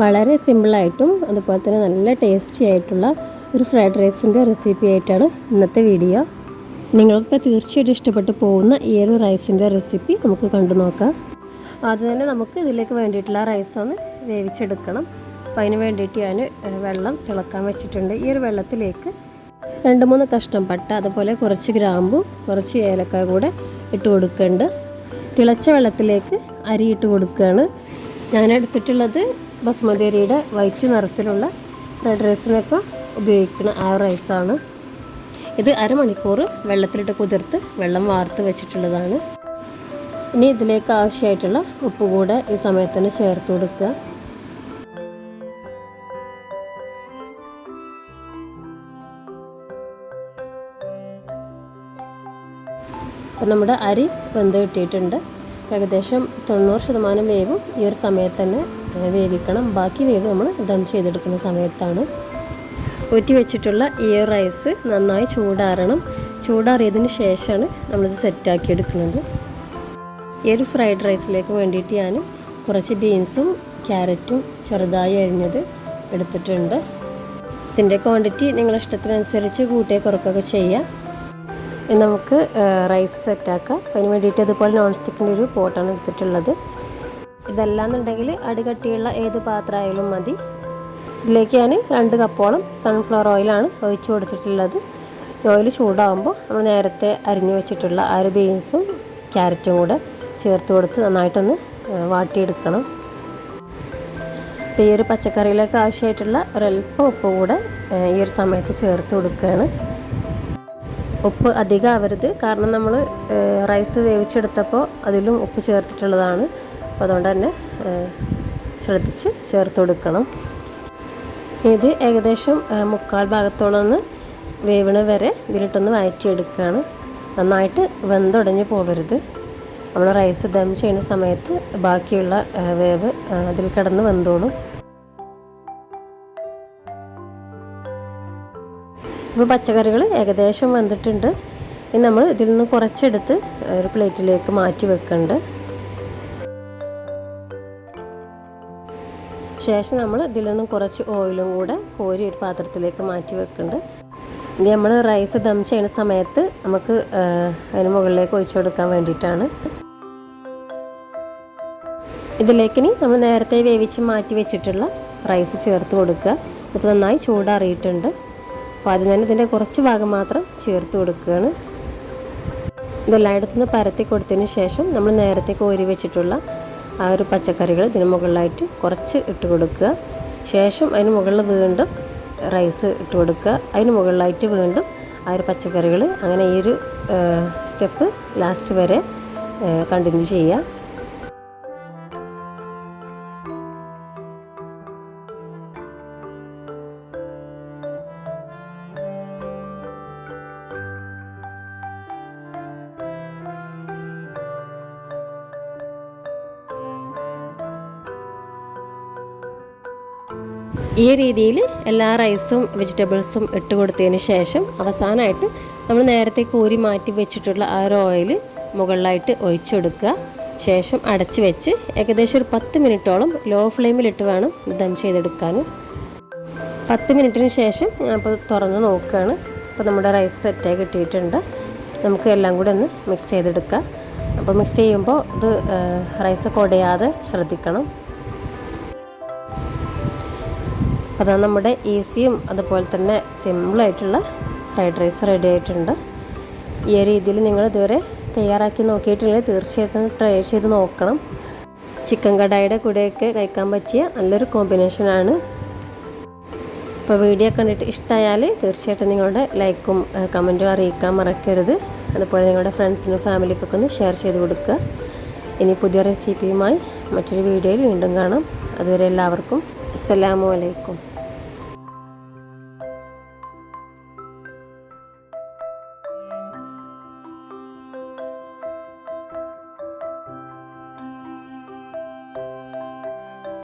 വളരെ സിമ്പിളായിട്ടും അതുപോലെ തന്നെ നല്ല ടേസ്റ്റി ആയിട്ടുള്ള ഒരു ഫ്രൈഡ് റൈസിന്റെ റെസിപ്പി ആയിട്ടാണ് ഇന്നത്തെ വീഡിയോ നിങ്ങൾക്ക് തീർച്ചയായിട്ടും ഇഷ്ടപ്പെട്ടു പോകുന്ന ഈ ഒരു റൈസിന്റെ റെസിപ്പി നമുക്ക് കണ്ടു നോക്കാം. ആദ്യം തന്നെ നമുക്ക് ഇതിലേക്ക് വേണ്ടിയിട്ടുള്ള റൈസ് ഒന്ന് വേവിച്ചെടുക്കണം. അപ്പോൾ അതിന് വേണ്ടിയിട്ട് ഞാൻ വെള്ളം തിളക്കാൻ വെച്ചിട്ടുണ്ട്. ഈ ഒരു വെള്ളത്തിലേക്ക് രണ്ട് മൂന്ന് കഷ്ണം പട്ട അതുപോലെ കുറച്ച് ഗ്രാമ്പു കുറച്ച് ഏലക്ക കൂടെ ഇട്ട് കൊടുക്കുന്നുണ്ട് തിളച്ച വെള്ളത്തിലേക്ക് അരി ഇട്ട് കൊടുക്കുകയാണ്. ഞാൻ എടുത്തിട്ടുള്ളത് ബസ്മതി അരിയുടെ വൈറ്റ് നിറത്തിലുള്ള ഫ്രൈഡ് റൈസിനൊക്കെ ഉപയോഗിക്കുന്ന ആ റൈസാണ്. ഇത് അരമണിക്കൂർ വെള്ളത്തിലിട്ട് കുതിർത്ത് വെള്ളം വാർത്ത് വെച്ചിട്ടുള്ളതാണ്. ഇനി ഇതിലേക്ക് ആവശ്യമായിട്ടുള്ള ഉപ്പ് കൂടെ ഈ സമയത്തിന് ചേർത്ത് കൊടുക്കുക. അപ്പം നമ്മുടെ അരി വെന്ത് കിട്ടിയിട്ടുണ്ട്. ഏകദേശം തൊണ്ണൂറ് ശതമാനം വേവും ഈ ഒരു സമയത്ത് തന്നെ വേവിക്കണം. ബാക്കി വേവ് നമ്മൾ ദം ചെയ്തെടുക്കുന്ന സമയത്താണ്. ഊറ്റി വെച്ചിട്ടുള്ള ഈ റൈസ് നന്നായി ചൂടാറണം. ചൂടാറിയതിന് ശേഷമാണ് നമ്മളിത് സെറ്റാക്കി എടുക്കുന്നത്. ഈ ഒരു ഫ്രൈഡ് റൈസിലേക്ക് വേണ്ടിയിട്ട് ഞാൻ കുറച്ച് ബീൻസും ക്യാരറ്റും ചെറുതായി അരിഞ്ഞത് എടുത്തിട്ടുണ്ട്. ഇതിന്റെ ക്വാണ്ടിറ്റി നിങ്ങളുടെ ഇഷ്ടത്തിനനുസരിച്ച് കൂട്ടിയ കുറക്കൊക്കെ ചെയ്യാം. ഇനി നമുക്ക് റൈസ് സെറ്റാക്കാം അതിന് വേണ്ടിയിട്ട് ഇതുപോലെ നോൺ സ്റ്റിക്കിന്റെ ഒരു പോട്ടാണ് എടുത്തിട്ടുള്ളത്. ഇതല്ലാന്നുണ്ടെങ്കിൽ അടികട്ടിയുള്ള ഏത് പാത്രമായാലും മതി. ഇതിലേക്ക് ഞാൻ രണ്ട് കപ്പോളം സൺഫ്ലവർ ഓയിലാണ് ഒഴിച്ചു കൊടുത്തിട്ടുള്ളത്. ഓയിൽ ചൂടാകുമ്പോൾ നമ്മൾ നേരത്തെ അരിഞ്ഞു വെച്ചിട്ടുള്ള ആ ഒരു ബീൻസും ക്യാരറ്റും കൂടെ ചേർത്ത് കൊടുത്ത് നന്നായിട്ടൊന്ന് വാട്ടിയെടുക്കണം. അപ്പോൾ ഈ ഒരു പച്ചക്കറിയിലേക്ക് ആവശ്യമായിട്ടുള്ള ഒരല്പം ഉപ്പ് കൂടെ ഈ ഒരു സമയത്ത് ചേർത്ത് കൊടുക്കുകയാണ്. ഉപ്പ് അധികം ആവരുത്. കാരണം നമ്മൾ റൈസ് വേവിച്ചെടുത്തപ്പോൾ അതിലും ഉപ്പ് ചേർത്തിട്ടുള്ളതാണ്. അപ്പോൾ അതുകൊണ്ട് തന്നെ ശ്രദ്ധിച്ച് ചേർത്ത് കൊടുക്കണം. ഇത് ഏകദേശം മുക്കാൽ ഭാഗത്തോളം ഒന്ന് വേവണ വരെ ഇതിലിട്ടൊന്ന് വഴറ്റിയെടുക്കുകയാണ് നന്നായിട്ട് വെന്തുടഞ്ഞ് പോകരുത് നമ്മൾ റൈസ് ദം ചെയ്യുന്ന സമയത്ത് ബാക്കിയുള്ള വേവ് അതിൽ കിടന്ന് വെന്തോളും. ഇപ്പോൾ പച്ചക്കറികൾ ഏകദേശം വെന്തിട്ടുണ്ട്. ഇനി നമ്മൾ ഇതിൽ നിന്ന് കുറച്ചെടുത്ത് ഒരു പ്ലേറ്റിലേക്ക് മാറ്റി വെക്കുന്നുണ്ട് ശേഷം നമ്മൾ ഇതിൽ നിന്ന് കുറച്ച് ഓയിലും കൂടെ കോരി ഒരു പാത്രത്തിലേക്ക് മാറ്റി വെക്കുന്നുണ്ട്. ഇനി നമ്മൾ റൈസ് ദം ചെയ്യുന്ന സമയത്ത് നമുക്ക് അതിന് മുകളിലേക്ക് ഒഴിച്ചു കൊടുക്കാൻ വേണ്ടിയിട്ടാണ്. ഇതിലേക്ക് ഇനി നമ്മൾ നേരത്തെ വേവിച്ച് മാറ്റി വെച്ചിട്ടുള്ള റൈസ് ചേർത്ത് കൊടുക്കുക. ഇതിപ്പോൾ നന്നായി ചൂടാറിയിട്ടുണ്ട്. അപ്പോൾ അതിന് തന്നെ ഇതിന്റെ കുറച്ച് ഭാഗം മാത്രം ചേർത്ത് കൊടുക്കുകയാണ്. ഇതെല്ലായിടത്തുനിന്ന് പരത്തി കൊടുത്തതിന് ശേഷം നമ്മൾ നേരത്തെ കോരി വെച്ചിട്ടുള്ള ആ ഒരു പച്ചക്കറികൾ ഇതിന് മുകളിലായിട്ട് കുറച്ച് ഇട്ട് കൊടുക്കുക. ശേഷം അതിന് മുകളിൽ വീണ്ടും റൈസ് ഇട്ട് കൊടുക്കുക. അതിന് മുകളിലായിട്ട് വീണ്ടും ആ ഒരു പച്ചക്കറികൾ അങ്ങനെ ഈ ഒരു സ്റ്റെപ്പ് ലാസ്റ്റ് വരെ കണ്ടിന്യൂ ചെയ്യുക. ഈ രീതിയിൽ എല്ലാ റൈസും വെജിറ്റബിൾസും ഇട്ട് കൊടുത്തതിന് ശേഷം അവസാനമായിട്ട് നമ്മൾ നേരത്തെ കോരി മാറ്റി വെച്ചിട്ടുള്ള ആ ഒരു ഓയിൽ മുകളിലായിട്ട് ഒഴിച്ചെടുക്കുക. ശേഷം അടച്ച് വെച്ച് ഏകദേശം ഒരു പത്ത് മിനിറ്റോളം ലോ ഫ്ലെയിമിലിട്ട് വേണം ദം ചെയ്തെടുക്കാൻ. പത്ത് മിനിറ്റിന് ശേഷം ഞാനിപ്പോൾ തുറന്ന് നോക്കുകയാണ്. അപ്പോൾ നമ്മുടെ റൈസ് സെറ്റായി കിട്ടിയിട്ടുണ്ട്. നമുക്ക് എല്ലാം കൂടെ ഒന്ന് മിക്സ് ചെയ്തെടുക്കാം. അപ്പോൾ മിക്സ് ചെയ്യുമ്പോൾ ഇത് റൈസ് കൊടയാതെ ശ്രദ്ധിക്കണം. അതാ നമ്മുടെ ഈസിയും അതുപോലെ തന്നെ സിമ്പിളായിട്ടുള്ള ഫ്രൈഡ് റൈസ് റെഡി ആയിട്ടുണ്ട്. ഈ രീതിയിൽ നിങ്ങൾ ഇതുവരെ തയ്യാറാക്കി നോക്കിയിട്ടില്ലെങ്കിൽ തീർച്ചയായിട്ടും ട്രൈ ചെയ്ത് നോക്കണം. ചിക്കൻ കടായുടെ കൂടെയൊക്കെ കഴിക്കാൻ പറ്റിയ നല്ലൊരു കോമ്പിനേഷനാണ് അപ്പോൾ വീഡിയോ കണ്ടിട്ട് ഇഷ്ടമായാൽ തീർച്ചയായിട്ടും നിങ്ങളുടെ ലൈക്കും കമന്റും അറിയിക്കാൻ മറക്കരുത്. അതുപോലെ നിങ്ങളുടെ ഫ്രണ്ട്സിനും ഫാമിലിക്കൊക്കെ ഒന്ന് ഷെയർ ചെയ്ത് കൊടുക്കുക. ഇനി പുതിയ റെസിപ്പിയുമായി മറ്റൊരു വീഡിയോയിൽ വീണ്ടും കാണാം. അതുവരെ എല്ലാവർക്കും അസ്സലാമു അലൈക്കും.